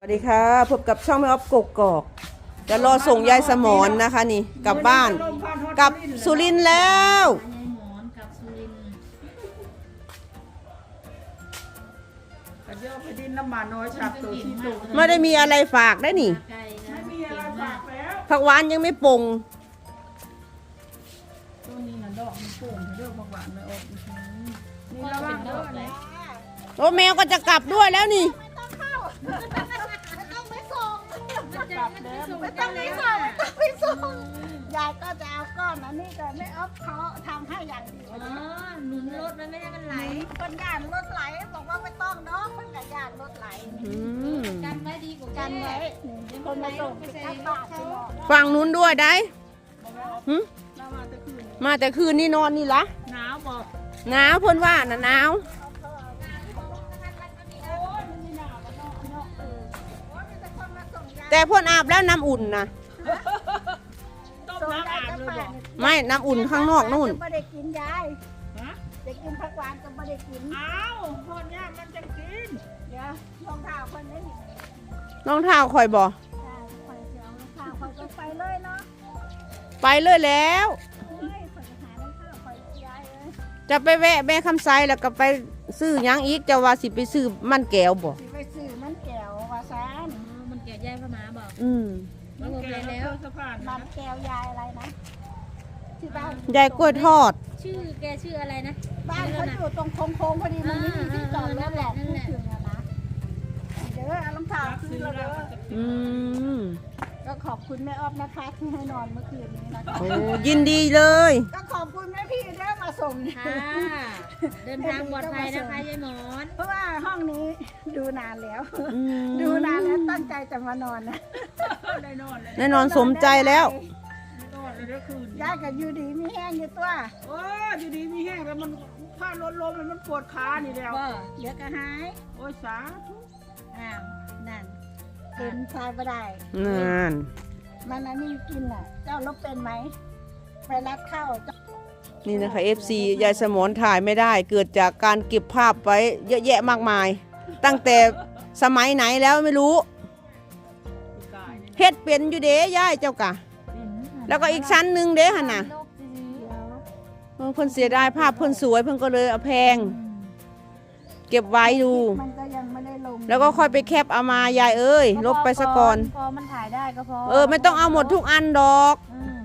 สวัสดีค่ะพบกับช่องแม่ออฟกกกอกจะรอส่งยายสมอนนะคะนี่กลับบ้านกลับสุรินทร์แล้วยายหมอนกับสุรินทร์กระเยอะไปดินน้ำมันน้อยฉับตัวที่ตัวไม่ได้มีอะไรฝากได้นี่ไก่นะไม่มีอะไรฝากแล้วผักหวานยังไม่ปรุงตัวนี้นะดอกมันโป่งเรื่องบางหวานเลยออกอีกทีนี่พ่อระวัเป็งนเด้ดออกแล้นะวโอ้แมวก็จะกลับด้วยแล้วนี่ มันจะมันจะส่งไม่ต้องไปส่งไม่ต้องไปส่งยายก็จะเอาก้อนอันนี้แต่ไม่เอาเขาทำให้อย่างดีอ๋อหนุนรถมันไม่ให้มันไหลคนยานรถไหลบอกว่าไม่ต้องเนาะคนกับยานรถไหลอืมกันไว้ดีกว่ากันไว้คนมาส่งไปกลับบ้านไปบอกฟังนู้นด้วยได้หึเรามาแต่คืนมาแต่คืนนี่นอนนี่ละหนาวบอกหนาวเพิ่นว่าน่ะหนาว แต่เพ่นอาบแล้วน้ำอุ่นนะต้มน้ำอาบเลยบอกไม่น้ำอุ่นข้างนอกนู่นไม่ได้กินยายฮะจะกินผักหวานก็ไม่ได้กินอ้าวคนเนี้ยมันจะกินเดี๋ยวรองเท้าคนนี้รองเท้าคอยบ่ใช่คอยเสียวรองเท้าคอยก็ไปเลยเนาะไปเลยแล้วเฮ้ยคอยจะหารองเท้าคอยยายเลยจะไปแวะแม่คำไซแล้วก็ไปซื้อหยังอีกจะว่าสิไปซื้อมันแก้วบ่สิไะพานมันะนแก้วยายอะไรนะที่บ้านยายกล้วยทอด ชื่อแกชื่ออะไรนะ บ้านเขาอยู่ตรงโค้งๆพอดีมันไม่มีที่จอดรถหรอกพูดถึงอะนะเด้อเอารองเท้ารักคืซื้นอเราแล้เด้วอมันจะอืม ก็ขอบคุณแม่ออฟนะคะที่ให้นอนเมื่อคืนนี้นะคะ โอ้ยินดีเลย ก็ขอบคุณแม่พี่เด้อมาส่งค่ะ เดินทางปลอดภัยนะคะยายหมอน เพราะว่าห้องนี้ดูนานแล้ว อืม ดูนานแล้วตั้งใจจะมานอนนะได้นอนเลยแน่นอนสมใจแล้วนอนเลยเมื่อคืน ยายกับยูดีมีแห้งอยู่ตัวโอ้ยอยู่ดีมีแห้งแล้วมันผ้าลดลมมันปวดขานี่แล้วว่าเดี๋ยวก็หาย โอ้ยสาธุอ้าวนั่น เป็นชายบ่ได้นั่นมันอันนี้กินอะ เจ้าลบเป็นไหมไปรัดเข้าเจ้านี่นะคะ FC ยายสมอนถ่ายไม่ได้ เกิดจากการเก็บภาพไว้เยอะแยะมากมาย ตั้งแต่สมัยไหนแล้วไม่รู้กายนี่เฮ็ดเป็นอยู่เด้ย่ายเจ้ากะ แล้วก็อีกชั้นหนึ่งเด้หั่นน่ะเดี๋ยวเออเพิ่นเสียดายภาพเพิ่นสวยเพิ่นก็เลยเอาแพง เก็บไว้ดูมัน แล้วก็ค่อยไปแคปเอามายายเอ้ย ลบไปซะก่อน พอมันถ่ายได้ก็พอเออ ไม่ต้องเอาหมดทุกอันดอกอืม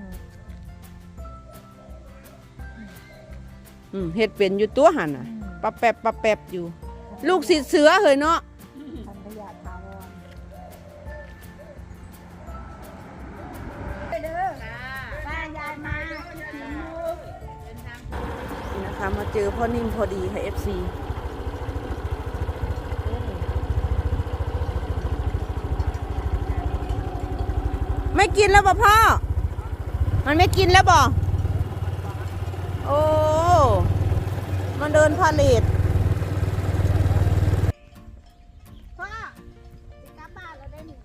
อืมเฮ็ดเป็นอยู่ตัวหันน่ะปะแปบปะแปบอยู่ ลูกศิษย์เสือเฮ้ยเนาะทันพยาถาวรไปเด้อป้ายายมาถึงลูกนี่นะคะมาเจอพ่อนิ่มพอดีค่ะ FC กินแล้วป่ะพ่อ มันไม่กินแล้วบ่ โอ้ มันเดินพาเลทพ่อสิกลับบ้านแล้วได้หนิ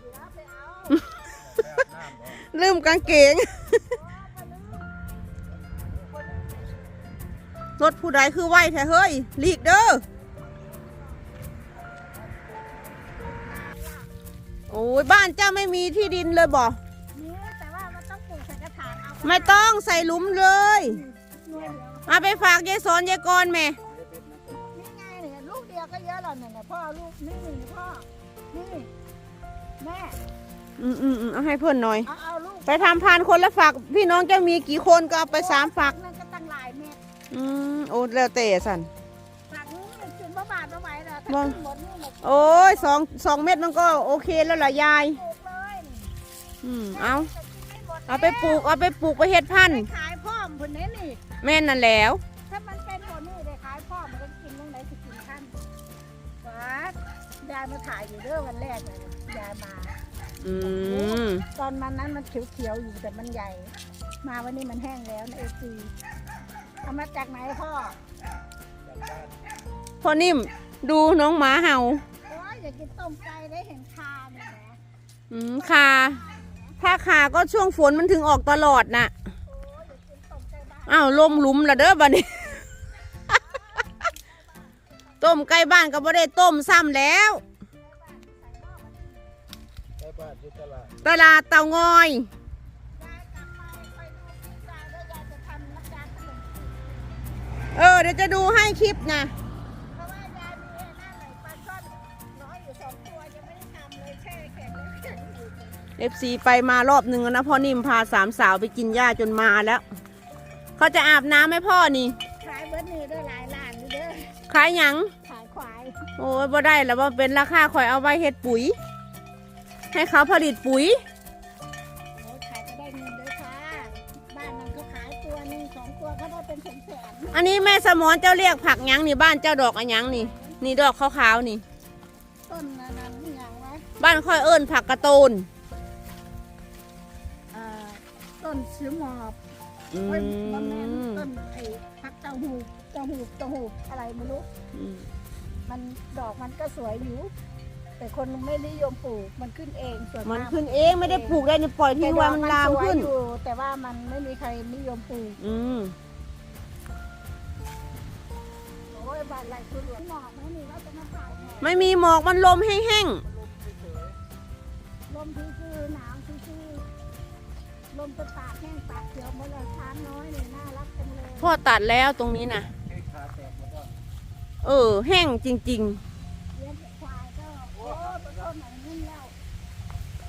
เดี๋ยวไปเอาลืมกางเกง ผู้ใดคือไหวแท้เฮ้ยหลีกเด้อโอ้ยบ้านเจ้าไม่มีที่ดินเลยบ่นี่แต่ว่ามันต้องปลูกใส่กระถางเอาไม่ต้องใส่หลุมเลยหน่วยเดียวเอาไปฝากยายสอนยายกรแม่นี่ไงเนี่ยลูกเดียวก็เยอะแล้วเนี่ยเนี่ยพ่อลูกนี่นี่พ่อนี่แม่อืมอืมอืมเอาให้เพื่อนหน่อย เอาเอาลูกไปทำพานคนละฝัก พี่น้องจะมีกี่คนก็เอาไปสามฝักนั่นก็ตั้งหลายเม็ดอืม โอ้แล้วแต่สันฝักนี้เนี่ยถึงพระบาทพระไหวนะบ่ถ้าขึ้นหมดนี่หมดโอ้ยสองสองเม็ดมันก็โอเคแล้วล่ะยาย ปลูกเลยนี่อืมเอา จะกินไม่หมดเอาไปปลูกเอาไปปลูกไปเฮ็ดพันไปธุ์ขายพ่อมคนนี้นี่ แม่นนั่นแล้ว ถ้ามันเป็นคนนี่ได้ขายพ่อมันก็กินตรงไหนสิกินขั้นวัดยายมาถ่ายอยู่เด้อวันแรกเลยยายมา อืมตอนมันนั้นมันเขียวๆอยู่แต่มันใหญ่ มาวันนี้มันแห้งแล้วนะเอซี เอามาจากไหนพ่อ พ่อนิ่มดูน้องหมาเห่าโอ้ยอยากกินต้มไก่ได้เห็นคาเนี่ยนะอืมขาถ้าขาก็ช่วงฝนมันถึงออกตลอดน่ะโอ้ยอยากกินต้มไก่บ้านอ้าวลมหลุมละเด้อบัดนี้ ต้มไก่บ้านก็บ่ได้ต้มซ้ำแล้วไปบ้านที่ตลาดตลาดเตางอยยาย เออเดี๋ยวจะดูให้คลิปนะเพราะว่ายายมีไอ้นั่นไหนปลาช่อนน้อยอยู่สองตัวยังไม่ได้ทำเลยแช่แข็งเลยแข็งอยู่เอฟซีไปมารอบหนึ่งแล้วนะพ่อนิ่มพาสามสาวไปกินหญ้าจนมาแล้ว เขาจะอาบน้ำให้พ่อนี่ ขายเบิร์ดนี่ได้หลายล้านอยู่เด้อขายหยัง ขายควายโอ้ยบ่ได้แล้วว่าเป็นราคาข่อยเอาไว้เฮ็ดปุ๋ย ให้เขาผลิตปุ๋ย โอ้ยขายก็ได้เงินเด้อค่ะ บ้านนั้นเขาขายตัวหนึ่งสองตัวเขาได้เป็นแสนแสนอันนี้แม่สมอนเจ้าเรียกผักหยังนี่บ้านเจ้าดอกอันหยังนี่ นี่ดอกขาวๆนี่ต้นนั้นนั้นอย่างวะบ้านค่อยเอิ้นผักกระโตนเอ่อต้นซื้อหมอบอืเฮ้ยบะแมนมต้นไอ้พักเต้าหู้เต้าหู้เต้าหู้อะไรไม่รู้ อืมมันดอกมันก็สวยอยู่ แต่คนไม่นิยมปลูกมันขึ้นเองส่วนมันมากขึ้นเองไม่ได้ปลูกได้นี่ปล่อยทิ้งไว้มันลามแต่ดอกขึ้นสวยอยู่แต่ว่ามันไม่มีใครนิยมปลูกอืมโอ้ยบ้านไรคือหลวงหมอกไม่มีว่าจะมาถ่ายแหน่ไม่มีหมอกมันลมแห้งลมซื่อๆหนาวซื่อๆลมจะตากแห้งตากเขียวหมดเลยช้างน้อยเนี่ยน่ารักจังเลย ๆพ่อตัดแล้วตรงนี้นะให้ขาแตกหมดแล้วเออ แห้งจริงเลี้ยงควายก็โอ้ไปต้นไหนนิ่มแล้ว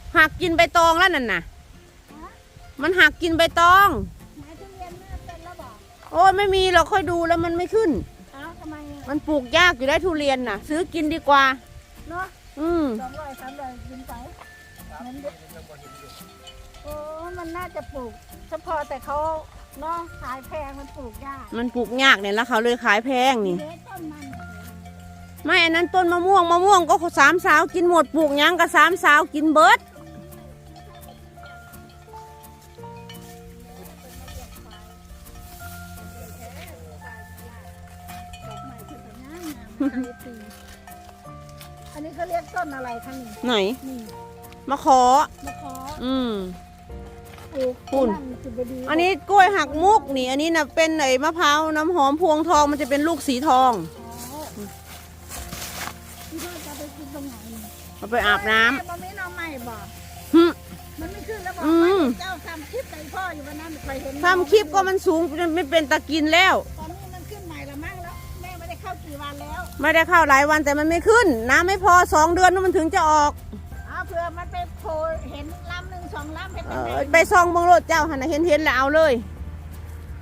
ๆ หักกินใบตองแล้วนั่นน่ะฮะมันหักกินใบตองหมายทุเรียนไม่เป็นแล้วบอกโอ้ยไม่มีเราค่อยดูแล้วมันไม่ขึ้น เอ้าทำไมอะมันปลูกยากอยู่ได้ทุเรียนน่ะ ซื้อกินดีกว่า เนาะอืมสองร้อยสามร้อยกินไปเหมือนเด็กโอ้มันน่าจะปลูกเฉพาะแต่เขาเนาะขายแพงมันปลูกยากมันปลูกยากเนี่ยแล้วเขาเลยขายแพงนี่เล็กต้นมันเนี่ยไม่อันนั้นต้นมะม่วงมะม่วงก็สามสาวกินหมดปลูกหยังก็สามสาวกินเบิดด อันนี้เขาเรียกต้นอะไรคะนี่ไหน นี่มะขอ มะขออืม ปลูกปุ่น ที่สิบดีอันนี้กล้วยหักมุกนี่ อันนี้นะเป็นไอ้มะพร้าวน้ำหอมพวงทองมันจะเป็นลูกสีทองอ๋อที่พ่อจะไปกินตรงไหนนี่เอาไปอาบน้ำแม่มันไม่น้องใหม่บอกหึ มันไม่ขึ้นแล้วบอกอืมว่าเจ้าทำคลิปกับพ่ออยู่วันนั้นใครเห็นทำคลิปก็มันสูงจนไม่เป็นตะกินแล้ว ตอนนี้ กี่วันแล้วไม่ได้เข้าหลายวันแต่มันไม่ขึ้น น้ำไม่พอสองเดือนนู้นมันถึงจะออกอ้าวเผื่อมันไปโผล่เห็นลำหนึ่งสองลำเห็นเอเป็นอไงไปซองเบิงรถเจ้าหันน่ะเห็นเห็นแล้วเอาเลย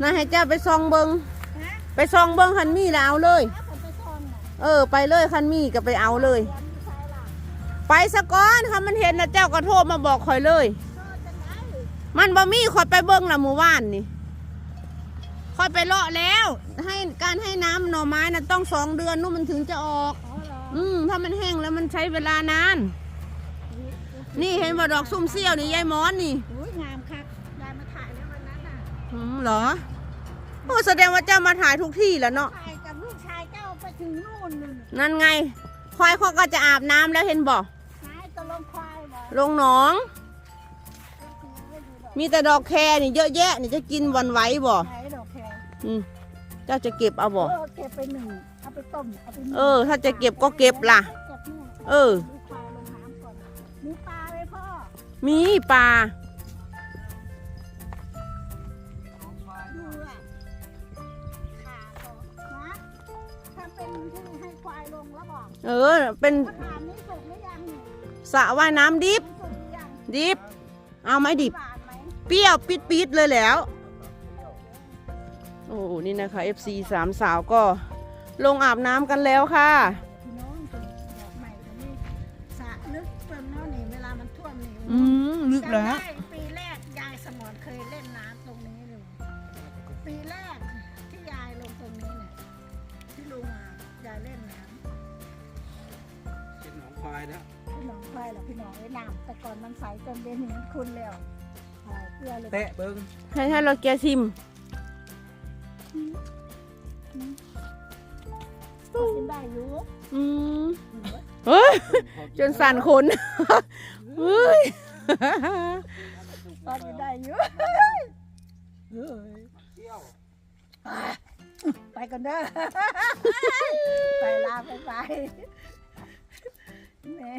นะให้เจ้าไปซองเบิงฮะไปซองเบิงคันมีแล้วเอาเลยอ้าวผมไปซ่อนน่ะเออ ไปเลยคันมีก็ไปเอาเลย เดี๋ยวมีใช้ล่ะไปสะก้อนค่ะมันเห็นนะเจ้าก็โทรมาบอกคอยเลยก็จะได้มันบ่มีคอยไปเบิ้งละหมู่บ้านนี่ คอยไปเลาะแล้ว ให้การให้น้ำหน่อไม้นะต้องสองเดือนนู้นมันถึงจะออก อ๋อเหรออืมถ้ามันแห้งแล้วมันใช้เวลานาน นี่เห็นบ่ดอกซุ่มเซี่ยวนี่ยายมอนนี่อุ้ยงามคักได้มาถ่ายแล้ววันนั้นน่ะอืมเหรอโอ้แสดงว่าเจ้ามาถ่ายทุกที่แหล้วเนาะถ่ายกับลูกชายเจ้าไปถึงนู่นนู่นนั่นไงควายเขาก็จะอาบน้ำแล้วเห็นบ่นายตะลงควายเหรอลงหนอง มีแต่ดอกแคนี่เยอะแยะนี่จะกินวันไหวบ่ ไหนด อกแครอืมเจ้าจะเก็บเอาบ่ เออเก็บไปหนึ่งเอาไปต้มเอาไปนึ่งเออถ้าจะเก็บก็เก็บล่ะ เก็บเนี่ยเออ ดูควายลงน้ำก่อนมีปลาไหมพ่อมีปลาดูอะขาบอกนะถ้าเป็นที่ให้ควายลงแล้วบอกเออ เป็นถ้าถามนี้สุกหรือยังนี่สระว่ายน้ำดิบสุกหรือยังดิบ เอาไหมดิบหวานไหมเปรี้ยวปิดปิดๆเลยแล้ว โอ้โหนี่นะคะ FC สามสาวก็ลงอาบน้ำกันแล้วค่ะพี่น้องตัวดอกใหม่ตัวนี้สระลึกเปิ่มเนาะนี่เวลามันท่วมนี่อืมลึกแล้วจำได้ปีแรกยายสมอนเคยเล่นน้ำตรงนี้เลยปีแรกที่ยายลงตรงนี้เนี่ยที่ลุงอะยายเล่นน้ำเป็นหนองควายนะพี่น้องควายเหรอพี่น้องไอ้น้ำแต่ก่อนมันใสจนเดี๋ยวนี้มันคุ้นแล้วใช่เกลือเลย เตะเบิ้งให้ให้เราแกะ ชิมกินได้อยู่อืมเฮ้ยจนสั่นคนเฮ้ยตอนกินได้อยู่เที่ยวไปกันเด้อไปลาไปไปแม่